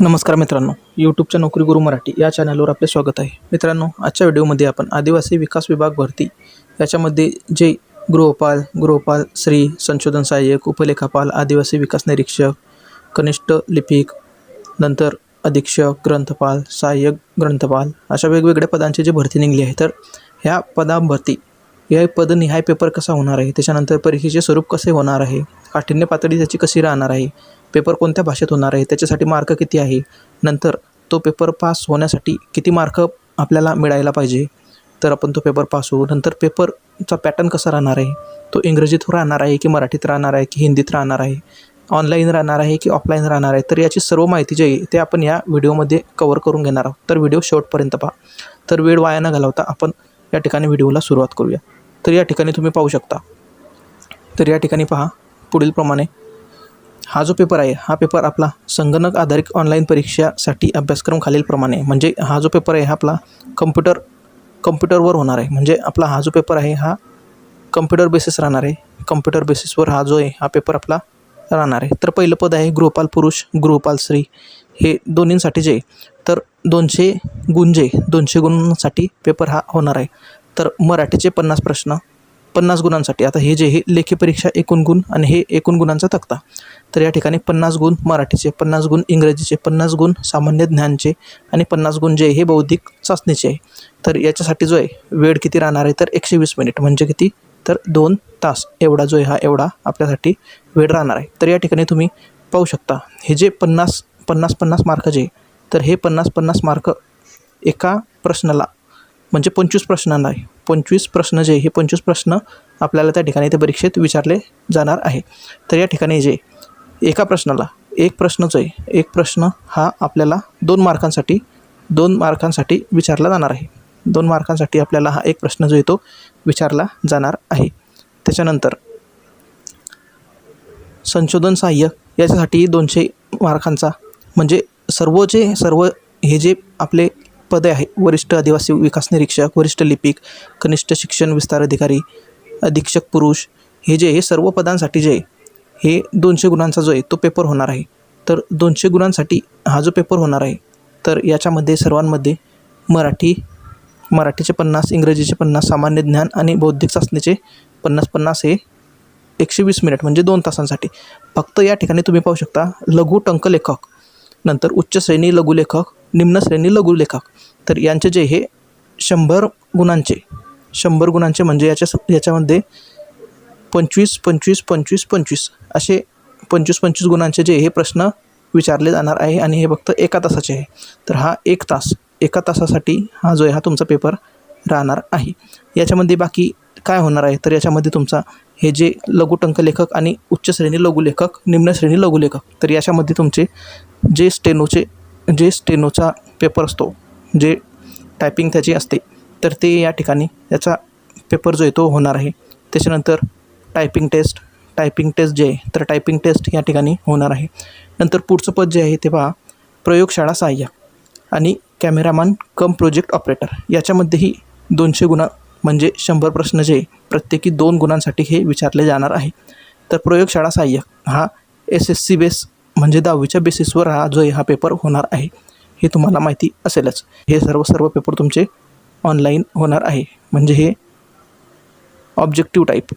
नमस्कार मित्रांनो यूट्यूबच्या नोकरी गुरु मराठी या चॅनलवर आपले स्वागत आहे. मित्रांनो आजच्या व्हिडिओमध्ये आपण आदिवासी विकास विभाग भरती याच्यामध्ये जे गृहपाल गृहपाल श्री संशोधन सहाय्यक उपलेखापाल आदिवासी विकास निरीक्षक कनिष्ठ लिपिक नंतर अधीक्षक ग्रंथपाल सहाय्यक ग्रंथपाल अशा वेगवेगळ्या पदांची जी भरती निघली आहे तर ह्या पदांभरती या पदनिहाय पेपर कसा होणार आहे? त्याच्यानंतर परीक्षेचे स्वरूप कसे होणार आहे? काठिण्य पातळी त्याची कशी राहणार आहे? पेपर कोणत्या भाषेत होणार आहे? त्याच्यासाठी मार्क किती आहे? नंतर तो पेपर पास होण्यासाठी किती मार्क आपल्याला मिळायला पाहिजे? तर आपण तो पेपर पास होऊ. नंतर पेपरचा पॅटर्न कसा राहणार आहे? तो इंग्रजीत राहणार आहे की मराठीत राहणार आहे की हिंदीत राहणार आहे? ऑनलाईन राहणार आहे की ऑफलाईन राहणार आहे? तर याची सर्व माहिती जी आहे ते आपण या व्हिडिओमध्ये कवर करून घेणार आहोत. तर व्हिडिओ शेवटपर्यंत पहा. तर वेळ वाया न घालवता आपण या ठिकाणी व्हिडिओला सुरुवात करूया. तर या ठिकाणी तुम्ही पाहू शकता. तर या ठिकाणी पहा. पुढील प्रमाणे हा जो पेपर आहे हा पेपर आपला संगणक आधारित ऑनलाईन परीक्षासाठी अभ्यासक्रम खालीलप्रमाणे म्हणजे हा जो पेपर आहे हा आपला कम्प्युटर कम्प्युटरवर होणार आहे. म्हणजे आपला हा जो पेपर आहे हा कम्प्युटर बेसिस राहणार आहे. कम्प्युटर बेसिसवर हा जो आहे हा पेपर आपला राहणार आहे. तर पहिलं पद आहे गृहपाल पुरुष गृहपाल स्त्री. हे दोन्हींसाठी जे आहे, तर दोनशे गुण जे दोनशे गुणांसाठी पेपर हा होणार आहे. तर मराठीचे पन्नास प्रश्न पन्नास गुणांसाठी. आता हे जे हे लेखी परीक्षा एकूण गुण आणि हे एकूण गुणांचा तक्ता. तर या ठिकाणी पन्नास गुण मराठीचे पन्नास गुण इंग्रजीचे पन्नास गुण सामान्य ज्ञानचे आणि पन्नास गुण जे हे बौद्धिक चाचणीचे आहे. तर याच्यासाठी जो आहे वेळ किती राहणार आहे तर एकशे वीस मिनिट. म्हणजे किती? तर दोन तास. एवढा जो आहे हा एवढा आपल्यासाठी वेळ राहणार आहे. तर या ठिकाणी तुम्ही पाहू शकता हे जे पन्नास पन्नास पन्नास मार्क जे आहे, तर हे पन्नास पन्नास मार्क एका प्रश्नाला म्हणजे पंचवीस प्रश्नांना आहे. पंचवीस प्रश्न जे हे पंचवीस प्रश्न आपल्याला त्या ठिकाणी ते परीक्षेत विचारले जाणार आहे. तर या ठिकाणी जे एका प्रश्नाला एक प्रश्न जो आहे. एक प्रश्न हा आपल्याला दोन मार्कांसाठी दोन मार्कांसाठी विचारला जाणार आहे. दोन मार्कांसाठी आपल्याला हा एक प्रश्न जो आहे तो विचारला जाणार आहे. त्याच्यानंतर संशोधन सहाय्य याच्यासाठी दोनशे मार्कांचा म्हणजे सर्व जे सर्व हे जे आपले पदे आहे वरिष्ठ आदिवासी विकास निरीक्षक वरिष्ठ लिपिक कनिष्ठ शिक्षण विस्तार अधिकारी अधीक्षक पुरुष हे जे हे सर्व पदांसाठी जे आहे, हे दोनशे गुणांचा जो आहे तो पेपर होणार आहे. तर दोनशे गुणांसाठी हा जो पेपर होणार आहे तर याच्यामध्ये सर्वांमध्ये मराठी मराठीचे पन्नास इंग्रजीचे पन्नास सामान्य ज्ञान आणि बौद्धिक चाचणीचे पन्नास पन्नास हे एकशे वीस मिनिट म्हणजे दोन तासांसाठी. फक्त या ठिकाणी तुम्ही पाहू शकता लघु टंकलेखक नंतर उच्च श्रेणी लघुलेखक निम्न श्रेणी लघुलेखक. तर यांचे जे हे शंभर गुणांचे शंभर गुणांचे म्हणजे याच्या याच्यामध्ये पंचवीस पंचवीस पंचवीस पंचवीस असे पंचवीस पंचवीस गुणांचे जे हे प्रश्न विचारले जाणार आहे आणि हे फक्त एका तासाचे आहे. तर हा एक तास एका तासासाठी हा जो आहे हा तुमचा पेपर राहणार आहे. याच्यामध्ये बाकी काय होणार आहे? तर याच्यामध्ये तुमचा हे जे लघुटंक लेखक आणि उच्च श्रेणी लघुलेखक निम्न श्रेणी लघुलेखक तर याच्यामध्ये तुमचे जे स्टेनोचे जे स्टेनोचा पेपर असतो जे टायपिंग त्याची असते तर ते या ठिकाणी याचा पेपर जो आहे तो होणार आहे. त्याच्यानंतर टायपिंग टेस्ट टायपिंग टेस्ट जे आहे तर टायपिंग टेस्ट या ठिकाणी होणार आहे. नंतर पुढचं पद जे आहे ते पहा प्रयोगशाळा सहाय्य आणि कॅमेरामॅन कम प्रोजेक्ट ऑपरेटर. याच्यामध्येही दोनशे गुणा म्हणजे शंभर प्रश्न जे प्रत्येकी दोन गुणांसाठी हे विचारले जाणार आहे. तर प्रयोगशाळा सहाय्यक हा एस एस सी बेस म्हणजे दहावीच्या बेसिसवर हा जो आहे हा पेपर होणार आहे हे तुम्हाला माहिती असेलच. हे सर्व सर्व पेपर तुमचे ऑनलाईन होणार आहे. म्हणजे हे ऑब्जेक्टिव्ह टाईप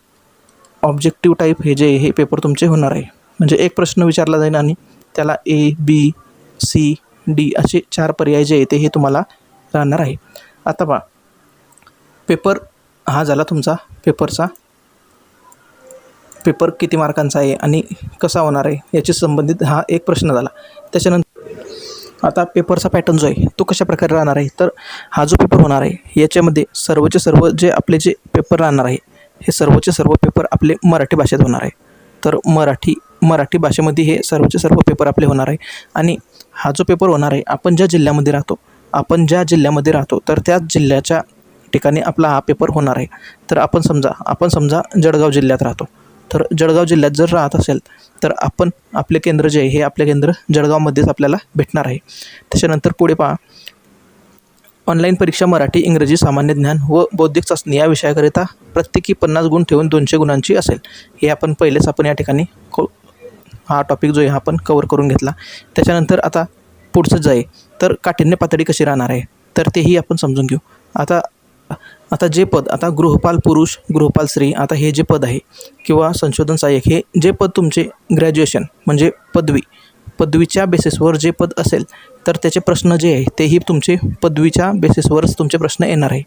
ऑब्जेक्टिव्ह टाईप हे जे हे पेपर तुमचे होणार आहे. म्हणजे एक प्रश्न विचारला जाईल आणि त्याला ए बी सी डी असे चार पर्याय जे येते हे तुम्हाला राहणार आहे. आता पहा पेपर हा झाला तुमचा पेपरचा पेपर किती मार्कांचा आहे आणि कसा होणार आहे याची संबंधित हा एक प्रश्न झाला. त्याच्यानंतर आता पेपरचा पॅटर्न जो आहे तो कशा प्रकारे राहणार आहे? तर हा जो पेपर होणार आहे याच्यामध्ये सर्वचे सर्व जे आपले जे पेपर राहणार आहे हे सर्वचे सर्व पेपर आपले मराठी भाषेत होणार आहे. तर मराठी मराठी भाषेमध्ये हे सर्वचे सर्व पेपर आपले होणार आहे. आणि हा जो पेपर होणार आहे आपण ज्या जिल्ह्यामध्ये राहतो आपण ज्या जिल्ह्यामध्ये राहतो तर त्याच जिल्ह्याच्या ठिकाणी आपला हा पेपर होणार आहे. तर आपण समजा आपण समजा जळगाव जिल्ह्यात राहतो. तर जळगाव जिल्ह्यात जर राहत असेल तर आपण आपले केंद्र जे आहे हे आपले केंद्र जळगावमध्येच आपल्याला भेटणार आहे. त्याच्यानंतर पुढे पहा. ऑनलाईन परीक्षा मराठी इंग्रजी सामान्य ज्ञान व बौद्धिक चाचणी या विषयाकरिता प्रत्येकी पन्नास गुण ठेवून दोनशे गुणांची असेल. हे आपण पहिलेच आपण या ठिकाणी हा टॉपिक जो आहे हा आपण कवर करून घेतला. त्याच्यानंतर आता पुढचं जे आहे तर काठिण्य पातळी कशी राहणार आहे? तर तेही आपण समजून घेऊ. आता आता जे पद आता गृहपाल पुरुष गृहपाल स्त्री आता हे जे पद आहे किंवा संशोधन सहाय्यक हे जे पद तुमचे ग्रॅज्युएशन म्हणजे पदवी पदवीच्या बेसिसवर जे पद असेल तर त्याचे प्रश्न जे आहे तेही तुमचे पदवीच्या बेसिसवरच तुमचे प्रश्न येणार आहे.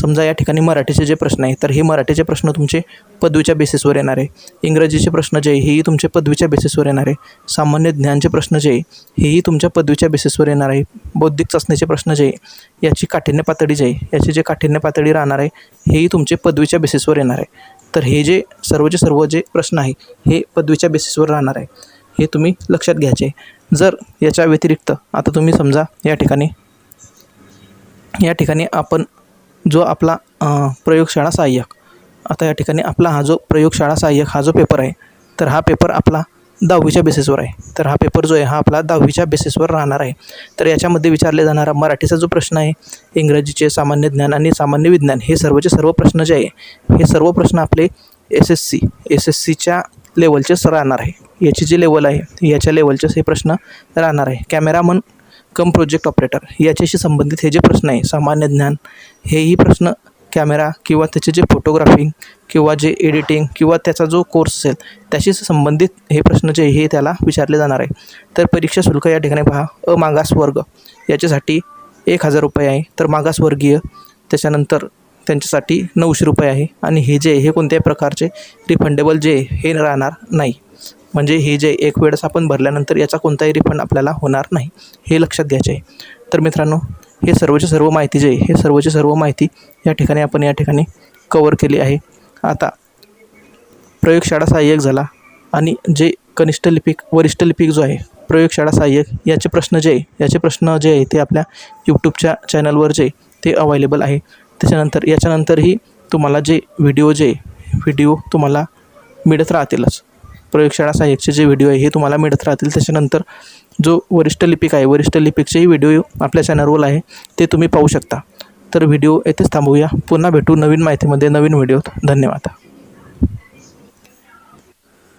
समजा या ठिकाणी मराठीचे जे प्रश्न आहे तर हे मराठीचे प्रश्न तुमचे पदवीच्या बेसिसवर येणार आहे. इंग्रजीचे प्रश्न जे आहे हेही तुमचे पदवीच्या बेसिसवर येणार आहे. सामान्य ज्ञानचे प्रश्न जे आहे हेही तुमच्या पदवीच्या बेसिसवर येणार आहे. बौद्धिक चाचणीचे प्रश्न जे आहे याची काठिण्य पातळी जे आहे याची जे काठिण्य पातळी राहणार आहे हेही तुमचे पदवीच्या बेसिसवर येणार आहे. तर हे जे सर्वचे सर्व जे प्रश्न आहे हे पदवीच्या बेसिसवर राहणार आहे. हे तुम्ही लक्षात घ्यायचे जर याच्या व्यतिरिक्त आता तुम्ही समजा या ठिकाणी या ठिकाणी आपण जो आपला प्रयोगशाळा सहाय्यक आता या ठिकाणी आपला हा जो प्रयोगशाळा सहाय्यक हा जो पेपर आहे तर हा पेपर आपला दहावीच्या बेसिसवर आहे. तर हा पेपर जो आहे हा आपला दहावीच्या बेसिसवर राहणार आहे. तर याच्यामध्ये विचारले जाणारा मराठीचा जो प्रश्न आहे इंग्रजीचे सामान्य ज्ञान आणि सामान्य विज्ञान हे सर्वचे सर्व प्रश्न जे आहे हे सर्व प्रश्न आपले S S C S S सीच्या लेवलचेच राहणार आहे. याची जी लेवल आहे याच्या लेवलचेच हे प्रश्न राहणार आहे. कॅमेरामन कम प्रोजेक्ट ऑपरेटर याच्याशी संबंधित हे जे प्रश्न आहे सामान्य ज्ञान हेही प्रश्न कॅमेरा किंवा त्याचे जे फोटोग्राफिंग किंवा जे एडिटिंग किंवा त्याचा जो कोर्स असेल त्याशी संबंधित हे प्रश्न जे हे त्याला विचारले जाणार आहे. तर परीक्षा शुल्क या ठिकाणी पहा अमागास वर्ग याच्यासाठी एक हजार रुपये आहे. तर मागासवर्गीय त्याच्यानंतर त्यांच्यासाठी नऊशे रुपये आहे. आणि हे जे आहे हे कोणत्याही प्रकारचे रिफंडेबल जे आहे हे राहणार नाही. म्हणजे हे जे एक वेळेस आपण भरल्यानंतर याचा कोणताही रिफंड आपल्याला होणार नाही. हे लक्षात घ्यायचे आहे. तर मित्रांनो हे सर्वची सर्व माहिती जे हे सर्वची सर्व माहिती या ठिकाणी आपण या ठिकाणी कवर केली आहे. आता प्रयोगशाळा सहाय्यक झाला आणि जे कनिष्ठ लिपिक वरिष्ठ लिपिक जो आहे प्रयोगशाळा सहाय्यक याचे प्रश्न जे आहे याचे प्रश्न जे आहे ते आपल्या यूट्यूबच्या चॅनलवर जे आहे, ते अवेलेबल आहे. त्याच्यानंतर याच्यानंतरही तुम्हाला जे व्हिडिओ जे व्हिडिओ तुम्हाला मिळत राहतीलच. प्रयोगशाळा सहाय्यकचे जे व्हिडिओ आहे हे तुम्हाला मिळत राहतील. त्याच्यानंतर जो वरिष्ठ लिपिक आहे वरिष्ठ लिपिकचेही व्हिडिओ आपल्या चॅनलवर आहे ते तुम्ही पाहू शकता. तर व्हिडिओ येथेच थांबवूया पुन्हा भेटू नवीन माहितीमध्ये नवीन व्हिडिओत धन्यवाद.